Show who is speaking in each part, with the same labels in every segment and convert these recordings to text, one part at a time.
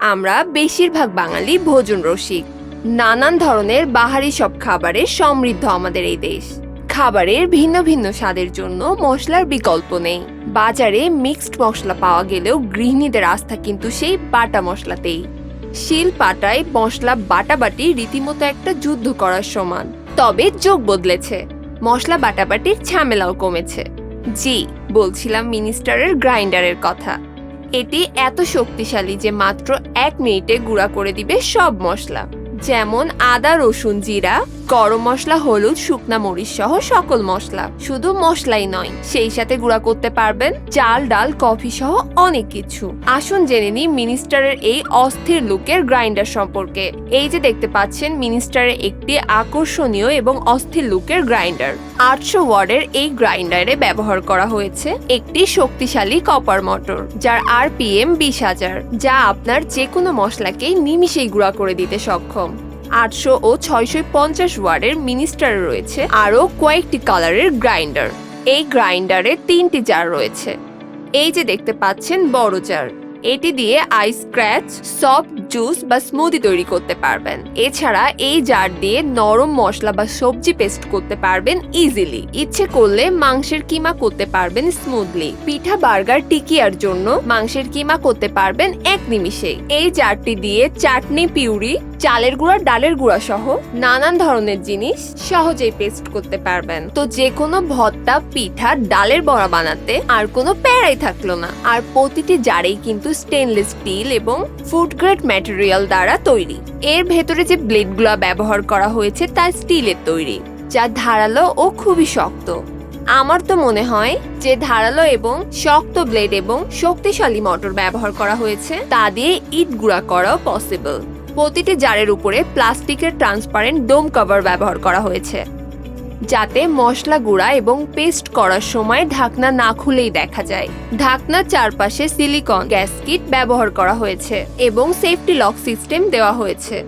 Speaker 1: আমরা বেশিরভাগ বাঙালি ভোজন রসিক। নানান ধরনের বাহারি সব খাবারে সমৃদ্ধ আমাদের এই দেশ। খাবারের ভিন্ন ভিন্ন স্বাদের জন্য মশলার বিকল্প নেই। বাজারে মিক্সড মশলা পাওয়া গেলেও গৃহিণীদের আস্থা কিন্তু সেই বাটা মশলাতেই। শিল পাটায় মশলা বাটাবাটি রীতিমতো একটা যুদ্ধ করার সমান। তবে যোগ বদলেছে। মশলা বাটাবাটির ঝামেলাও কমেছে। জি, বলছিলাম মিনিস্টারের গ্রাইন্ডারের কথা। এটি এত শক্তিশালী যে মাত্র এক মিনিটে গুঁড়া করে দিবে সব মশলা। যেমন আদা, রসুন জিরা, গরম মশলা, হলুদ, শুকনা মরিচ সহ সকল মশলা। শুধু মশলাই নয়, সেই সাথে গুঁড়া করতে পারবেন চাল, ডাল, কফি সহ অনেক কিছু। আসুন জেনে নিই মিনিস্টারের এই অস্থির লুকের গ্রাইন্ডার সম্পর্কে। এই যে দেখতে পাচ্ছেন, মিনিস্টারের একটি আকর্ষণীয় এবং অস্থির লুকের গ্রাইন্ডার। আটশো ওয়ার্ডের এই গ্রাইন্ডারে ব্যবহার করা হয়েছে একটি শক্তিশালী কপার মোটর, যার আরপিএম বিশ হাজার, যা আপনার যে কোনো মশলাকেই নিমিষেই গুঁড়া করে দিতে সক্ষম। আটশো ও ছয়শো পঞ্চাশ ওয়ার্ডের মিনিস্টার রয়েছে। আরও কয়েকটি কালারের গ্রাইন্ডার। এই গ্রাইন্ডারে তিনটি জার রয়েছে। এই যে দেখতে পাচ্ছেন বড় জার। এটি দিয়ে আইস স্ক্র্যাচ, সফট জুস বা স্মুদি তৈরি করতে পারবেন। এছাড়া এই জার দিয়ে নরম মশলা বা সবজি পেস্ট করতে পারবেন ইজিলি ইচ্ছে করলে মাংসের কিমা করতে পারবেন স্মুথলি পিঠা বার্গার টিকিয়ার জন্য মাংসের কিমা করতে পারবেন এক নিমিষে। এই জারটি দিয়ে চাটনি, পিউরি, চালের গুঁড়া, ডালের গুঁড়া সহ নানান ধরনের জিনিস সহজেই পেস্ট করতে পারবেন। তো যে কোনো ভর্তা, পিঠা, ডালের বড়া বানাতে আর কোনো প্যারাই থাকল না। আর প্রতিটি জারেই কিন্তু স্টেনলেস স্টিল এবং ফুড গ্রেড ম্যাটেরিয়াল দ্বারা তৈরি। এর ভেতরে যে ব্লেডগুলো ব্যবহার করা হয়েছে, তা স্টিলের তৈরি, যা ধারালো ও খুবই শক্ত। আমার তো মনে হয় যে ধারালো এবং শক্ত ব্লেড এবং শক্তিশালী মোটর ব্যবহার করা হয়েছে, তা দিয়ে ইট গুঁড়া করাও পসিবল প্রতিটি জারের উপরে প্লাস্টিকের ট্রান্সপারেন্ট ডোম কভার ব্যবহার করা হয়েছে। যাতে মশলা গুঁড়া এবং পেস্ট করার সময় ঢাকনা না খুলেই দেখা যায়। ঢাকনার চারপাশে সিলিকন গ্যাসকিট ব্যবহার করা হয়েছে এবং সেফটি লক সিস্টেম দেওয়া হয়েছে,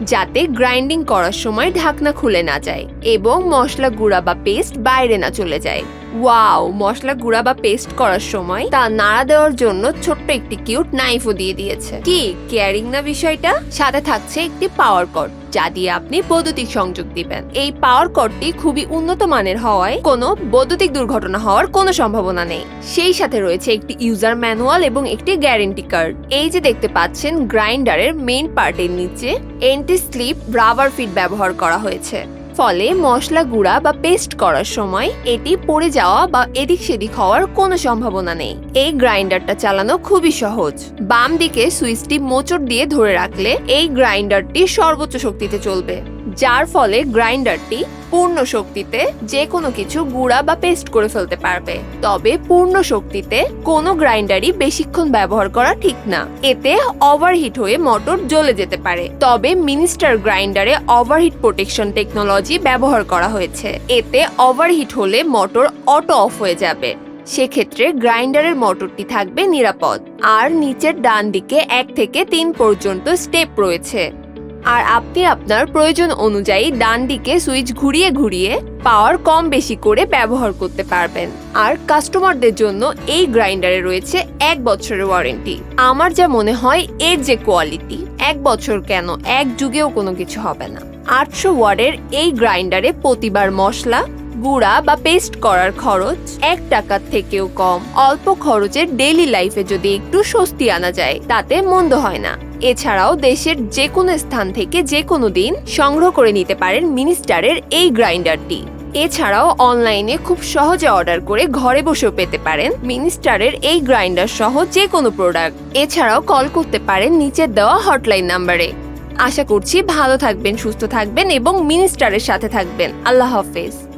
Speaker 1: যাতে গ্রাইন্ডিং করার সময় ঢাকনা খুলে না যায় এবং মশলা গুঁড়া বা পেস্ট বাইরে না চলে যায়। ওয়াও মশলা গুঁড়া বা পেস্ট করার সময় তা নাড়া দেওয়ার জন্য ছোট্ট একটি কিউট নাইফও দিয়ে দিয়েছে। কি? কেয়ারিং না বিষয়টা? সাথে থাকছে একটি পাওয়ার কর্ড যা দিয়ে আপনি বৈদ্যুতিক সংযোগ দিবেন। এই পাওয়ার কর্ডটি খুবই উন্নত মানের হওয়ায় কোনো বৈদ্যুতিক দুর্ঘটনা হওয়ার কোনো সম্ভাবনা নেই। সেই সাথে রয়েছে একটি ইউজার ম্যানুয়াল এবং একটি গ্যারেন্টি কার্ড এই যে দেখতে পাচ্ছেন গ্রাইন্ডারের মেইন পার্টের নিচে এন্টি স্লিপ রাবার ফিট ব্যবহার করা হয়েছে। ফলে মশলা গুঁড়া বা পেস্ট করার সময় এটি পড়ে যাওয়া বা এদিক সেদিক হওয়ার কোনো সম্ভাবনা নেই। এই গ্রাইন্ডারটা চালানো খুবই সহজ। বাম দিকে সুইচটি মোচড় দিয়ে ধরে রাখলে এই গ্রাইন্ডারটি সর্বোচ্চ শক্তিতে চলবে। যার ফলে গ্রাইন্ডারটি পূর্ণ শক্তিতে যে কোনো কিছু গুঁড়া বা পেস্ট করে ফেলতে পারবে। তবে পূর্ণ শক্তিতে কোনো গ্রাইন্ডারই বেশিক্ষণ ব্যবহার করা ঠিক না। এতে ওভারহিট হয়ে মোটর জ্বলে যেতে পারে। তবে মিনিস্টার গ্রাইন্ডারে ওভারহিট প্রোটেকশন টেকনোলজি ব্যবহার করা হয়েছে। এতে ওভারহিট হলে মোটর অটো অফ হয়ে যাবে। সেক্ষেত্রে গ্রাইন্ডারের মোটরটি থাকবে নিরাপদ। আর নিচের ডান দিকে এক থেকে তিন পর্যন্ত স্টেপ রয়েছে। আর আপনি আপনার প্রয়োজন অনুযায়ী ডান দিকে সুইচ ঘুরিয়ে ঘুরিয়ে পাওয়ার কম বেশি করে ব্যবহার করতে পারবেন। আর কাস্টমারদের জন্য এই গ্রাইন্ডারে রয়েছে এক বছরের ওয়ারেন্টি। আমার যা মনে হয় এর যে কোয়ালিটি, এক বছর কেন এক যুগেও কোনো কিছু হবে না। আটশো ওয়ার্ডের এই গ্রাইন্ডারে প্রতিবার মশলা, গুঁড়া বা পেস্ট করার খরচ এক টাকার থেকেও কম। অল্প খরচে ডেইলি লাইফে যদি একটু স্বস্তি আনা যায়, তাতে মন্দ হয় না। এছাড়াও দেশের যে কোনো স্থান থেকে যে কোনো দিন সংগ্রহ করে নিতে পারেন মিনিস্টারের এই গ্রাইন্ডারটি। এছাড়াও অনলাইনে খুব সহজে অর্ডার করে ঘরে বসেও পেতে পারেন মিনিস্টারের এই গ্রাইন্ডার সহ যে কোনো প্রোডাক্ট। এছাড়াও কল করতে পারেন নিচের দেওয়া হটলাইন নাম্বারে। আশা করছি ভালো থাকবেন, সুস্থ থাকবেন এবং মিনিস্টারের সাথে থাকবেন। আল্লাহ হাফেজ।